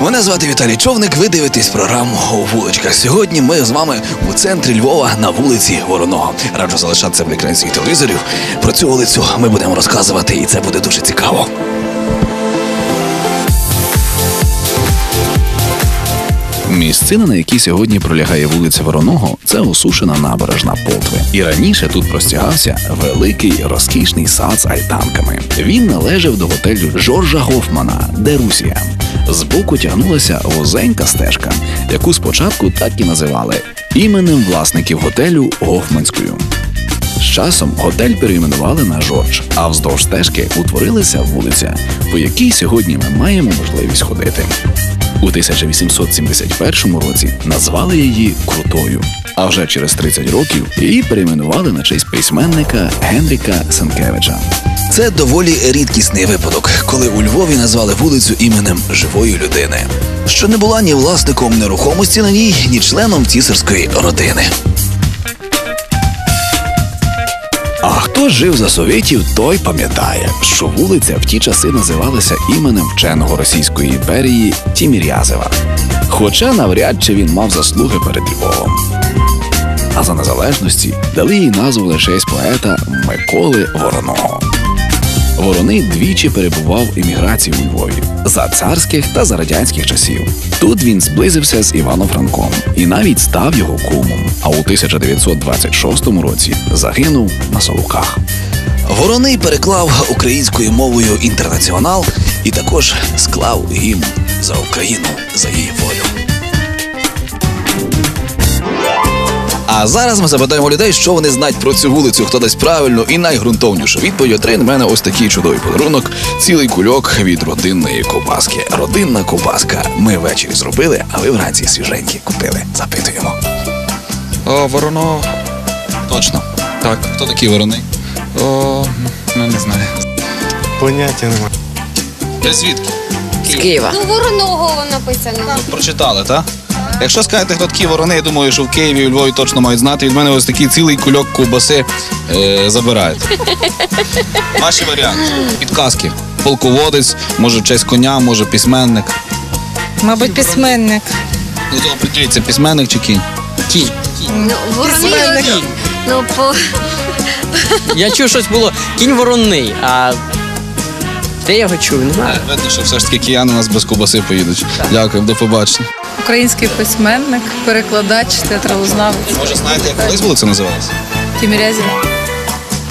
Мене звати Віталій Човник. Ви дивитесь програму у вуличках. Сьогодні ми з вами у центрі Львова на вулиці Вороного. Раджу залишатися в екрані телевізорів. Про цю вулицю ми будемо розказувати, і це буде дуже цікаво. Місцина, на якій сьогодні пролягає вулиця Вороного, це осушена набережна Потви. І раніше тут простягався великий розкішний сад з альтанками. Він належав до готелю Жоржа Гофмана, де Русія. Збоку тягнулася вузенька стежка, яку спочатку так і називали іменем власників готелю Гофманською. З часом готель перейменували на Жорж, а вздовж стежки утворилася вулиця, по якій сьогодні ми маємо можливість ходити. У 1871 році назвали її Крутою. А вже через 30 років її перейменували на честь письменника Генріка Сенкевича. Це доволі рідкісний випадок, коли у Львові назвали вулицю іменем живої людини, що не була ні власником нерухомості на ній, ні членом цісарської родини. А хто жив за совєтів, той пам'ятає, що вулиця в ті часи називалася іменем вченого Російської імперії Тімірязева. Хоча навряд чи він мав заслуги перед Львовом. А за незалежності дали їй назву лише з поета Миколи Вороного. Вороний двічі перебував еміграції у Львові за царських та за радянських часів. Тут він зблизився з Іваном Франком і навіть став його кумом. А у 1926 році загинув на Солуках. Вороний переклав українською мовою інтернаціонал і також склав гімн за Україну за її волю. А зараз ми запитаємо людей, що вони знають про цю вулицю, хто дасть правильну і найґрунтовнішу відповідь. Отримає на мене ось такий чудовий подарунок. Цілий кульок від родинної ковбаски. Родинна ковбаска. Ми ввечері зробили, а ви вранці свіженькі купили. Запитуємо. О, вороно. Точно. Так. Хто такий вороний? О, ну не знаю. Поняття немає. Я звідки? З Києва. Ну, вороного написано. Прочитали, так? Якщо скажете, хто такі ворони, я думаю, що в Києві і у Львові точно мають знати. Від мене ось такий цілий кульок ковбаси е, забирають. Ваші варіанти. Підказки. Полководець, може честь коня, може письменник. Мабуть, письменник. Ну то определіться, письменник чи кінь? Кінь. Ну, ворони. Ну, по... Я чув, щось було кінь воронний, а де я його чув, не знаю. Видно, що все ж таки кияни у нас без ковбаси поїдуть. Дякую, до побачення. Український письменник, перекладач, театралознавець Може, знаєте, як колись вулиця називалася? Тімірязіна.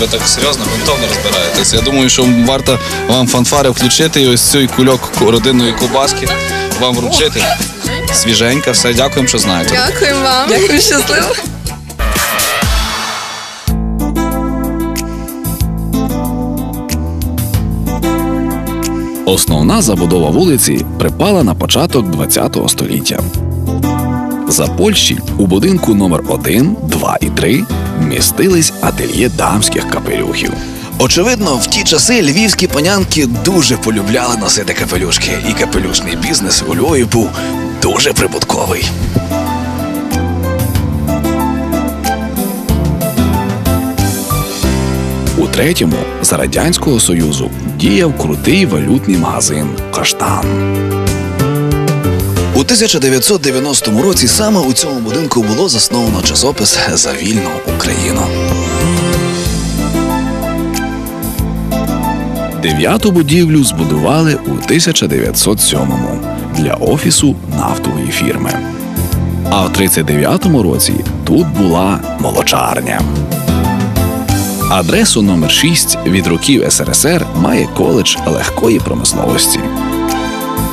Ви так серйозно, грунтовно розбираєтесь. Я думаю, що варто вам фанфари включити і ось цей кульок родинної кубаски вам вручити. Свіженька, все, дякуємо, що знаєте. Дякую вам. Дякую, щасливо. Основна забудова вулиці припала на початок ХХ століття. За Польщі у будинку номер 1, 2 і 3 містились ательє дамських капелюхів. Очевидно, в ті часи львівські панянки дуже полюбляли носити капелюшки, і капелюшний бізнес у Львові був дуже прибутковий. У третьому за радянського союзу діяв крутий валютний магазин Каштан. У 1990 році саме у цьому будинку було засновано часопис за вільну Україну. Дев'яту будівлю збудували у 1907-му для офісу нафтової фірми. А в 39-му році тут була молочарня. Адресу номер 6 від років СРСР має коледж легкої промисловості.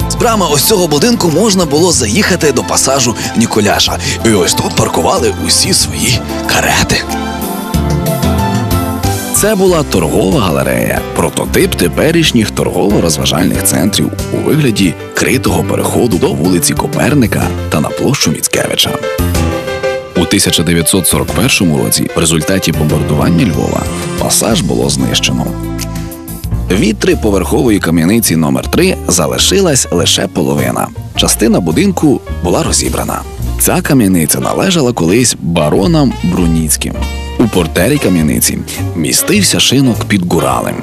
З брами ось цього будинку можна було заїхати до пасажу Ніколяша. І ось тут паркували усі свої карети. Це була торгова галерея, прототип теперішніх торгово-розважальних центрів у вигляді критого переходу до вулиці Коперника та на площу Міцкевича. У 1941 році в результаті бомбардування Львова пасаж було знищено. Від триповерхової кам'яниці номер 3 залишилась лише половина. Частина будинку була розібрана. Ця кам'яниця належала колись баронам Бруніцьким. У портері кам'яниці містився шинок під гуралем,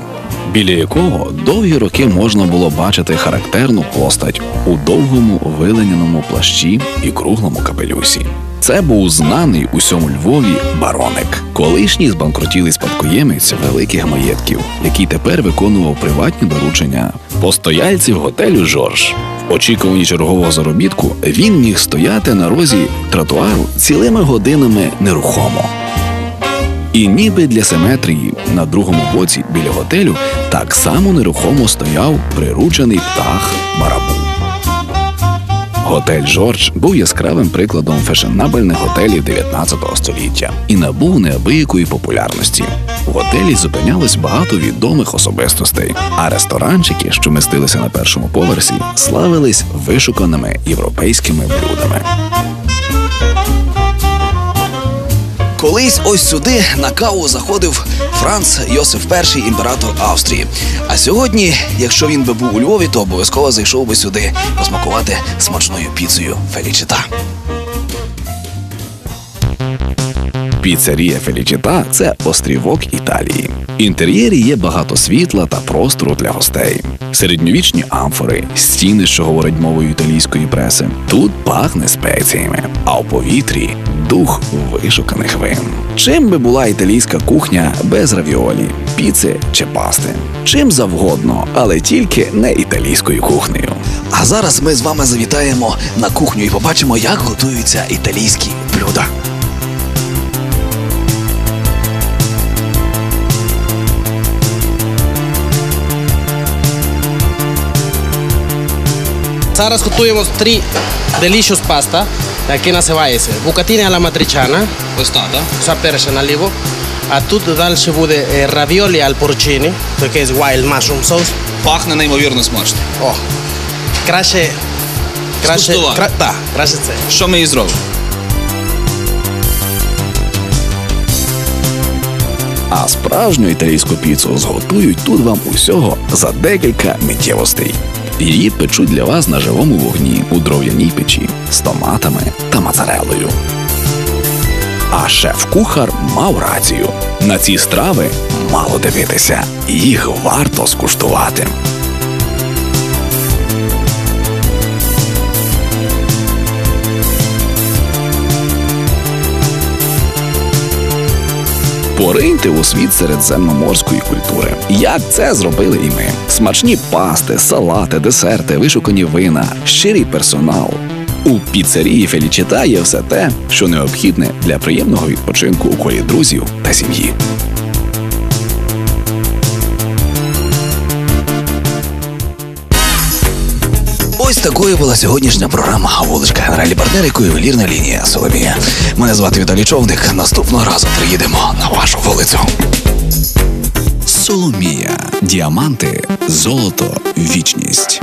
біля якого довгі роки можна було бачити характерну постать у довгому виленяному плащі і круглому капелюсі. Це був знаний усьому Львові бароник, колишній збанкрутілий спадкоємець великих маєтків, який тепер виконував приватні доручення постояльців готелю Жорж. В очікуванні чергового заробітку він міг стояти на розі тротуару цілими годинами нерухомо. І ніби для симетрії на другому боці біля готелю так само нерухомо стояв приручений птах барабу. Готель Жорж був яскравим прикладом фешенабельних готелів 19 століття і набув неабиякої популярності. В готелі зупинялось багато відомих особистостей, а ресторанчики, що містилися на першому поверсі, славились вишуканими європейськими блюдами. Колись ось сюди на каву заходив Франц Йосиф І, імператор Австрії. А сьогодні, якщо він би був у Львові, то обов'язково зайшов би сюди посмакувати смачною піцею Фелічита. Піцерія Фелічіта це острівок Італії. Інтер'єрі є багато світла та простору для гостей. Середньовічні амфори, стіни, що говорять мовою італійської преси. Тут пахне спеціями, а у повітрі дух вишуканих вин. Чим би була італійська кухня без равіолі, піци чи пасти? Чим завгодно, але тільки не італійською кухнею. А зараз ми з вами завітаємо на кухню і побачимо, як готуються італійські блюда. Зараз готуємо три delicious pasta, яке називається букатини alla matriciana, Ось так, так? все перше наліво. А тут далі буде е, равіолі al porcini, таке з wild mushroom sauce. Пахне неймовірно смачно. О, краще, краще, Скуштувати. кра, да, краще це. Що ми її зробимо? А справжню італійську піцу зготують тут вам усього за декілька миттєвостей. Її печуть для вас на живому вогні у дров'яній печі з томатами та моцарелою. А шеф-кухар мав рацію. На ці страви мало дивитися, їх варто скуштувати. Пориньте у світ середземноморської культури. Як це зробили і ми? Смачні пасти, салати, десерти, вишукані вина, щирий персонал. У піцерії Фелічіта є все те, що необхідне для приємного відпочинку у колі друзів та сім'ї. Такою була сьогоднішня програма Вуличка генеральний партнер, якою ювелірна лінія Соломія. Мене звати Віталій Човник. Наступного разу приїдемо на вашу вулицю. Соломія. Діаманти, золото, вічність.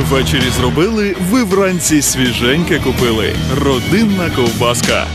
Ввечері зробили, ви вранці свіженьке купили. Родинна ковбаска.